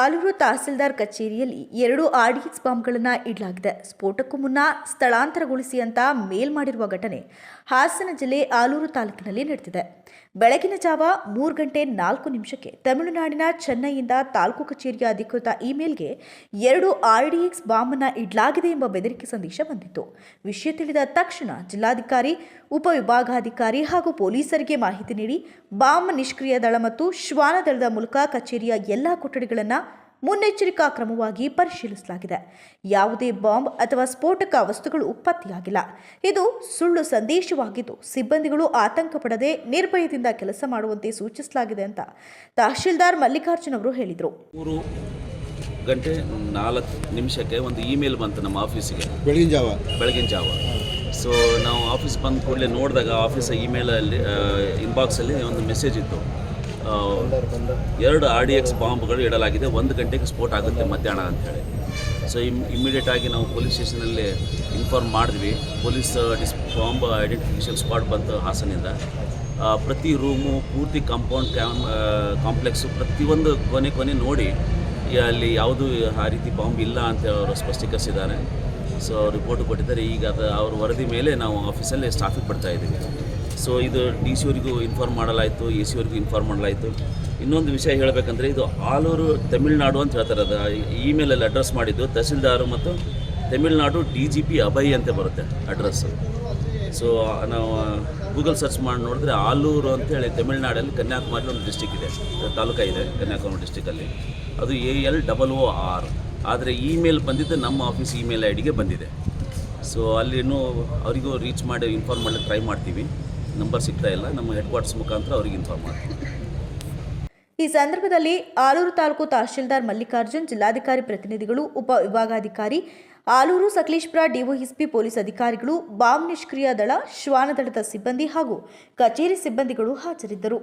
ಆಲೂರು ತಹಸೀಲ್ದಾರ್ ಕಚೇರಿಯಲ್ಲಿ ಎರಡು ಆರ್ಡಿಎಕ್ಸ್ ಬಾಂಬ್ಗಳನ್ನು ಇಡಲಾಗಿದೆ. ಸ್ಫೋಟಕ್ಕೂ ಮುನ್ನ ಸ್ಥಳಾಂತರಗೊಳಿಸಿ ಅಂತ ಮೇಲ್ ಮಾಡಿರುವ ಘಟನೆ ಹಾಸನ ಜಿಲ್ಲೆ ಆಲೂರು ತಾಲೂಕಿನಲ್ಲಿ ನಡೆದಿದೆ. ಬೆಳಗಿನ ಜಾವ ಮೂರು ಗಂಟೆ ನಾಲ್ಕು ನಿಮಿಷಕ್ಕೆ ತಮಿಳುನಾಡಿನ ಚೆನ್ನೈಯಿಂದ ತಾಲೂಕು ಕಚೇರಿಯ ಅಧಿಕೃತ ಇಮೇಲ್ಗೆ ಎರಡು ಆರ್ಡಿಎಕ್ಸ್ ಬಾಂಬ್ನ ಇಡಲಾಗಿದೆ ಎಂಬ ಬೆದರಿಕೆ ಸಂದೇಶ ಬಂದಿತ್ತು. ವಿಷಯ ತಿಳಿದ ತಕ್ಷಣ ಜಿಲ್ಲಾಧಿಕಾರಿ, ಉಪವಿಭಾಗಾಧಿಕಾರಿ ಹಾಗೂ ಪೊಲೀಸರಿಗೆ ಮಾಹಿತಿ ನೀಡಿ ಬಾಂಬ್ ನಿಷ್ಕ್ರಿಯ ದಳ ಮತ್ತು ಶ್ವಾನ ದಳದ ಮೂಲಕ ಕಚೇರಿಯ ಎಲ್ಲ ಕೊಠಡಿಗಳನ್ನು ಮುನ್ನೆಚ್ಚರಿಕಾ ಕ್ರಮವಾಗಿ ಪರಿಶೀಲಿಸಲಾಗಿದೆ. ಯಾವುದೇ ಬಾಂಬ್ ಅಥವಾ ಸ್ಫೋಟಕ ವಸ್ತುಗಳು ಉತ್ಪತ್ತಿಯಾಗಿಲ್ಲ. ಇದು ಸುಳ್ಳು ಸಂದೇಶವಾಗಿದ್ದು ಸಿಬ್ಬಂದಿಗಳು ಆತಂಕ ಪಡದೆ ನಿರ್ಭಯದಿಂದ ಕೆಲಸ ಮಾಡುವಂತೆ ಸೂಚಿಸಲಾಗಿದೆ ಅಂತ ತಹಶೀಲ್ದಾರ್ ಮಲ್ಲಿಕಾರ್ಜುನ್ ಅವರು ಹೇಳಿದರು. ಮೂರು ಗಂಟೆ ನಾಲ್ಕು ನಿಮಿಷಕ್ಕೆ ಒಂದು ಇಮೇಲ್ ಬಂತು ನಮ್ಮ ಆಫೀಸಿಗೆ. ಬೆಳಗಿನ ಜಾವ. ಬೆಳಗಿನ ಜಾವ. ಸೊ ನಾವು ಆಫೀಸ್ ಬಂದ ಕೂಡಲೇ ನೋಡಿದಾಗ ಆಫೀಸ್ ಇಮೇಲಲ್ಲಿ ಇನ್ಬಾಕ್ಸಲ್ಲಿ ಒಂದು ಮೆಸೇಜ್ ಇತ್ತು. ಎರಡು ಆರ್ ಡಿ ಎಕ್ಸ್ ಬಾಂಬ್ಗಳು ಇಡಲಾಗಿದೆ. ಒಂದು ಗಂಟೆಗೆ ಸ್ಫೋಟ ಆಗುತ್ತೆ ಮಧ್ಯಾಹ್ನ ಅಂತೇಳಿ ಸೊ ಇಮ್ ಇಮಿಡಿಯೇಟಾಗಿ ನಾವು ಪೊಲೀಸ್ ಸ್ಟೇಷನಲ್ಲಿ ಇನ್ಫಾರ್ಮ್ ಮಾಡಿದ್ವಿ. ಪೊಲೀಸ್ ಡಿಸ್, ಬಾಂಬ್ ಐಡೆಂಟಿಫಿಕೇಷನ್ ಸ್ಪಾಟ್ ಬಂತು ಹಾಸನಿಂದ. ಪ್ರತಿ ರೂಮು ಪೂರ್ತಿ ಕಾಂಪೌಂಡ್ ಕ್ಯಾಮ್ ಕಾಂಪ್ಲೆಕ್ಸು ಪ್ರತಿಯೊಂದು ಕೊನೆ ಕೊನೆ ನೋಡಿ ಅಲ್ಲಿ ಯಾವುದು ಆ ರೀತಿ ಬಾಂಬ್ ಇಲ್ಲ ಅಂತ ಅವರು ಸ್ಪಷ್ಟೀಕರಿಸಿದ್ದಾರೆ. ಸೊ ರಿಪೋರ್ಟ್ ಕೊಟ್ಟಿದ್ದಾರೆ. ಈಗ ಅದು, ಅವ್ರ ವರದಿ ಮೇಲೆ ನಾವು ಆಫೀಸಲ್ಲಿ ಸ್ಟಾಫಿಗೆ ಬಿಡ್ತಾ ಇದ್ದೀವಿ. ಸೊ ಇದು ಡಿ ಸಿ ಅವರಿಗೂ ಇನ್ಫಾರ್ಮ್ ಮಾಡಲಾಯಿತು ಎ ಸಿ ಅವರಿಗೂ ಇನ್ಫಾರ್ಮ್ ಮಾಡಲಾಯಿತು. ಇನ್ನೊಂದು ವಿಷಯ ಹೇಳಬೇಕಂದ್ರೆ, ಇದು ಆಲೂರು ತಮಿಳ್ನಾಡು ಅಂತ ಹೇಳ್ತಾರೆ ಅದು ಇಮೇಲಲ್ಲಿ ಅಡ್ರೆಸ್ ಮಾಡಿದ್ದು ತಹಸೀಲ್ದಾರು ಮತ್ತು Tamil Nadu D G P Abhay ಅಂತ ಬರುತ್ತೆ ಅಡ್ರೆಸ್ಸು ಸೊ ನಾವು ಗೂಗಲ್ ಸರ್ಚ್ ಮಾಡಿ ನೋಡಿದ್ರೆ ಆಲೂರು ಅಂತೇಳಿ ತಮಿಳ್ನಾಡಲ್ಲಿ ಕನ್ಯಾಕುಮಾರಿ ಒಂದು ಡಿಸ್ಟಿಕ್ ಇದೆ. ತಾಲೂಕ ಇದೆ ಕನ್ಯಾಕುಮಾರಿ ಡಿಸ್ಟಿಕಲ್ಲಿ ಅದು A L double O R ಆದರೆ ಇಮೇಲ್ ಬಂದಿದ್ದು ನಮ್ಮ ಆಫೀಸ್ ಇಮೇಲ್ ಐ ಡಿಗೆ ಬಂದಿದೆ. ಸೊ ಅಲ್ಲಿನೂ ಅವರಿಗೂ ರೀಚ್ ಮಾಡಿ ಇನ್ಫಾರ್ಮ್ ಮಾಡಲಿಕ್ಕೆ ಟ್ರೈ ಮಾಡ್ತೀವಿ. ನಂಬರ್ ಸಿಗ್ತಾ ಇಲ್ಲ, ನಮ್ಮ ಹೆಡ್ ಕ್ವಾರ್ಟರ್ಸ್ ಮುಖಾಂತರ ಅವ್ರಿಗೆ ಇನ್ಫಾರ್ಮ್ ಮಾಡ್ತೀವಿ. ಈ ಸಂದರ್ಭದಲ್ಲಿ ಆಲೂರು ತಾಲೂಕು ತಹಶೀಲ್ದಾರ್ ಮಲ್ಲಿಕಾರ್ಜುನ್, ಜಿಲ್ಲಾಧಿಕಾರಿ ಪ್ರತಿನಿಧಿಗಳು, ಉಪ ವಿಭಾಗಾಧಿಕಾರಿ, ಆಲೂರು ಸಕಲೇಶ್ಪುರ ಡಿಒಎಸ್ಪಿ ಪೊಲೀಸ್ ಅಧಿಕಾರಿಗಳು, ಬಾಂಬ್ ನಿಷ್ಕ್ರಿಯ ದಳ ಶ್ವಾನ ದಳದ ಸಿಬ್ಬಂದಿ ಹಾಗೂ ಕಚೇರಿ ಸಿಬ್ಬಂದಿಗಳು ಹಾಜರಿದ್ದರು.